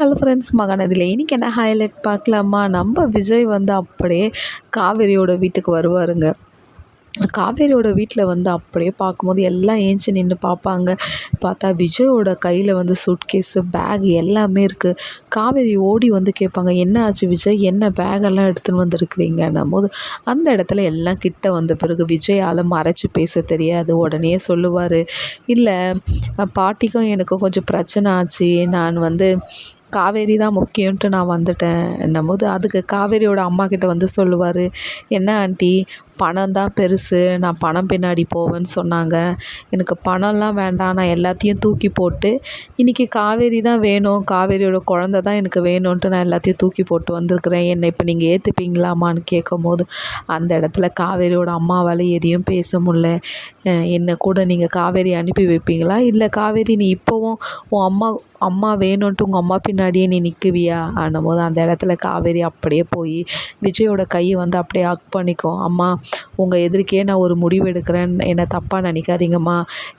Hello friends மகாநதியில் இன்றைக்கி என்ன highlight பார்க்கலாமா? நம்ம விஜய் வந்து அப்படியே காவேரியோட வீட்டுக்கு வருவாருங்க. காவேரியோட வீட்டில் வந்து அப்படியே பார்க்கும்போது எல்லாம் ஏஞ்சி நின்று பார்ப்பாங்க. பார்த்தா விஜயோட கையில் வந்து சூட்கேஸு பேக் எல்லாமே இருக்குது காவேரி ஓடி வந்து கேட்பாங்க என்ன ஆச்சு விஜய்? என்ன பேகெல்லாம் எடுத்துன்னு வந்திருக்கிறீங்கன்னும் போது அந்த இடத்துல எல்லாம் கிட்ட வந்த பிறகு விஜயால் மறைச்சி பேச தெரியாது. உடனே சொல்லுவார் இல்லை பாட்டிக்கும் எனக்கும் கொஞ்சம் பிரச்சனை ஆச்சு. நான் வந்து காவேரி தான் முக்கியன்ட்டு நான் வந்துட்டேன். என்னும்போது அதுக்கு காவேரியோட அம்மா கிட்ட வந்து சொல்லுவார் என்ன ஆண்டி பணம் தான் பெருசு. நான் பணம் பின்னாடி போவேன்னு சொன்னாங்க. எனக்கு பணம்லாம் வேண்டாம். நான் எல்லாத்தையும் தூக்கி போட்டு இன்றைக்கி காவேரி தான் வேணும். காவேரியோட குழந்த தான் எனக்கு வேணும்ன்ட்டு நான் எல்லாத்தையும் தூக்கி போட்டு வந்திருக்கிறேன். என்னை இப்போ நீங்கள் ஏற்றுப்பீங்களாமான்னு கேட்கும்போது அந்த இடத்துல காவேரியோட அம்மாவால் எதையும் பேச முடில என்னை கூட நீங்கள் காவேரி அனுப்பி வைப்பீங்களா? இல்லை காவேரி நீ இப்போவும் உன் அம்மா அம்மா வேணும்ன்ட்டு உங்கள் அம்மா பின்னாடியே நீ நிற்குவியா போது அந்த இடத்துல காவேரி அப்படியே போய் விஜயோட கையை வந்து அப்படியே ஹக் பண்ணிக்கும். அம்மா உங்கள் எதிர்க்கே நான் ஒரு முடிவு எடுக்கிறேன். என்னை தப்பாக நினைக்காதீங்கம்மா.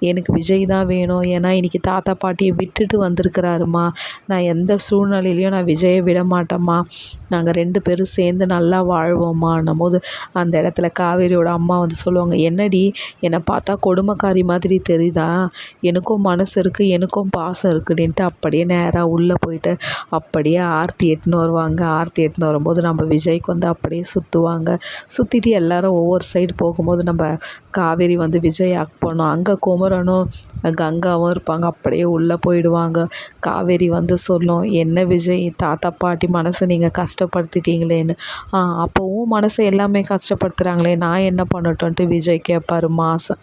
எனக்கு விஜய் தான் வேணும். ஏன்னா இன்றைக்கி தாத்தா பாட்டியை விட்டுட்டு வந்திருக்கிறாருமா நான் எந்த சூழ்நிலையிலையும் நான் விஜயை விட மாட்டேம்மா. நாங்கள் ரெண்டு பேரும் சேர்ந்து நல்லா வாழ்வோம்மான்னும் போது அந்த இடத்துல காவேரியோட அம்மா வந்து சொல்லுவாங்க என்னடி? என்னை பார்த்தா கொடுமைக்காரி மாதிரி தெரியுதா? எனக்கும் மனசு இருக்குது எனக்கும் பாசம் இருக்குடின்ட்டு அப்படியே நேராக உள்ளே போயிட்டு அப்படியே ஆர்த்தி எட்டுன்னு வருவாங்க. ஆர்த்தி எட்டுன்னு வரும்போது நம்ம விஜய்க்கு வந்து அப்படியே சுற்றுவாங்க சுற்றிட்டு எல்லாரும் ஒவ்வொரு சைடு போகும்போது நம்ம காவேரி வந்து விஜய் ஆக் பண்ணோம். அங்கே குமரனும் கங்காவும் இருப்பாங்க. அப்படியே உள்ளே போயிடுவாங்க. காவேரி வந்து சொல்லும் என்ன விஜய் தாத்தா பாட்டி மனசை நீங்கள் கஷ்டப்படுத்திட்டீங்களேன்னு. அப்போவும் மனசை எல்லாமே கஷ்டப்படுத்துகிறாங்களே நான் என்ன பண்ணட்டும்ன்ட்டு விஜய் கேட்பாரு மாதம்